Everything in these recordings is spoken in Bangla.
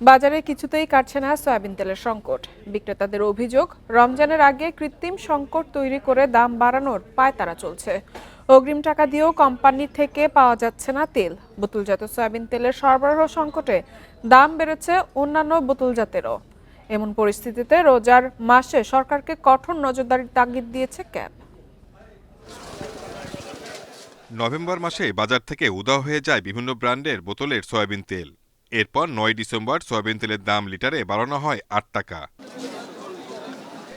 বাজারে কিছুতেই কাটছে না সয়াবিন তেলের সংকট। বিক্রেতাদের অভিযোগ, রমজানের আগে কৃত্রিম সংকট তৈরি করে দাম বাড়ানোর পায়তারা চলছে। অগ্রিম টাকা দিয়েও কোম্পানি থেকে পাওয়া যাচ্ছে না তেল। বোতলজাত সয়াবিন তেলের সরবরাহ সংকটে দাম বেড়েছে অন্যান্য বোতলজাতেরও। এমন পরিস্থিতিতে রোজার মাসে সরকারকে কঠোর নজরদারির তাগিদ দিয়েছে ক্যাব। নভেম্বর মাসে বাজার থেকে উধাও হয়ে যায় বিভিন্ন ব্র্যান্ডের বোতলের সয়াবিন তেল। এরপর নয় ডিসেম্বর সয়াবিন তেলের দাম লিটারে বাড়ানো হয় আট টাকা।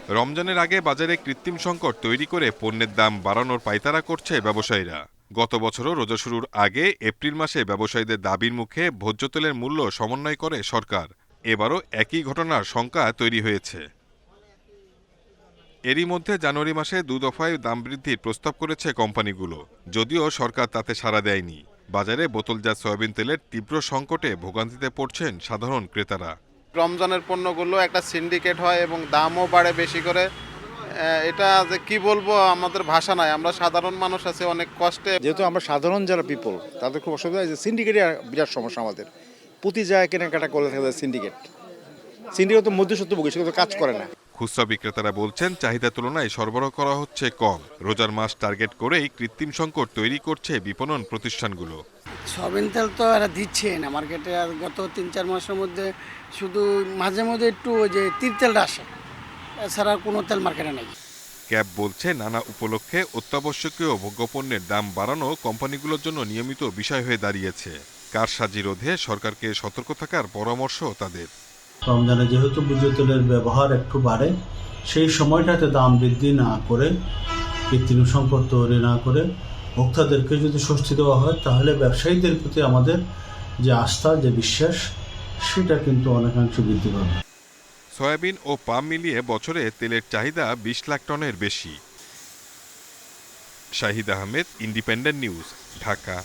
রমজানের আগে বাজারে কৃত্রিম সংকট তৈরি করে পণ্যের দাম বাড়ানোর পাইতারা করছে ব্যবসায়ীরা। গত বছরও রোজা শুরুর আগে এপ্রিল মাসে ব্যবসায়ীদের দাবির মুখে ভোজ্য তেলের মূল্য সমন্বয় করে সরকার। এবারও একই ঘটনার শঙ্কা তৈরি হয়েছে। এরই মধ্যে জানুয়ারি মাসে দু দফায় দাম বৃদ্ধির প্রস্তাব করেছে কোম্পানিগুলো। যদিও সরকার তাতে সাড়া দেয়নি। বাজারে বোতলজাত সয়াবিন তেলের তীব্র সংকটে ভোগান্তিতে পড়ছেন সাধারণ ক্রেতারা। রমজানের পণ্যগুলো একটা সিন্ডিকেট হয় এবং দামও বাড়ে বেশি করে। এটা যে কি বলব আমাদের ভাষা নাই। আমরা সাধারণ মানুষ আছে অনেক কষ্টে। যেহেতু আমরা সাধারণ যারা পিপল তাদের খুব অসুবিধা হয় যে সিন্ডিকেটের বিরাট সমস্যা আমাদের। প্রতি জায়গায় কেনাকাটা করলে থাকে সিন্ডিকেট। সিন্ডিকেট তো মধ্যসত্ত্ব ভোগে সেগুলো তো কাজ করে না। খুচরা বিক্রেতারা বলছেন চাহিদার তুলনায় সরবরাহ করা হচ্ছে কম। রোজার মাস টার্গেট করেই কৃত্রিম সংকট তৈরি করছে বিপণন প্রতিষ্ঠানগুলো। সয়াবিন তেল তো এরা দিচ্ছে না। মার্কেটে আর গত তিন চার মাসের মধ্যে শুধু মাঝে মধ্যে একটু ওই যে তীর তেলটা আসে। এছাড়া কোনো তেল মার্কেটে নেই। ক্যাব বলছে নানা উপলক্ষে অত্যাবশ্যকীয় ভোগ্যপণ্যের দাম বাড়ানো কোম্পানিগুলোর জন্য নিয়মিত বিষয় হয়ে দাঁড়িয়েছে। কারসাজি রোধে সরকারকে সতর্ক থাকার পরামর্শ তাদের। রমজানে যেহেতু তেলের ব্যবহার একটু বাড়ে, সেই সময়টাতে দাম বৃদ্ধি না করে, কৃত্রিম সংকট তৈরি না করে ভোক্তাদেরকে যদি স্বস্তি দেওয়া হয়, তাহলে ব্যবসায়ীদের প্রতি আমাদের যে আস্থা, যে বিশ্বাস, সেটা কিন্তু অনেকাংশে বৃদ্ধি পাবে। সয়াবিন ও পাম মিলিয়ে বছরে তেলের চাহিদা বিশ লাখ টনের বেশি। Shahid Ahmed, Independent News, Dhaka.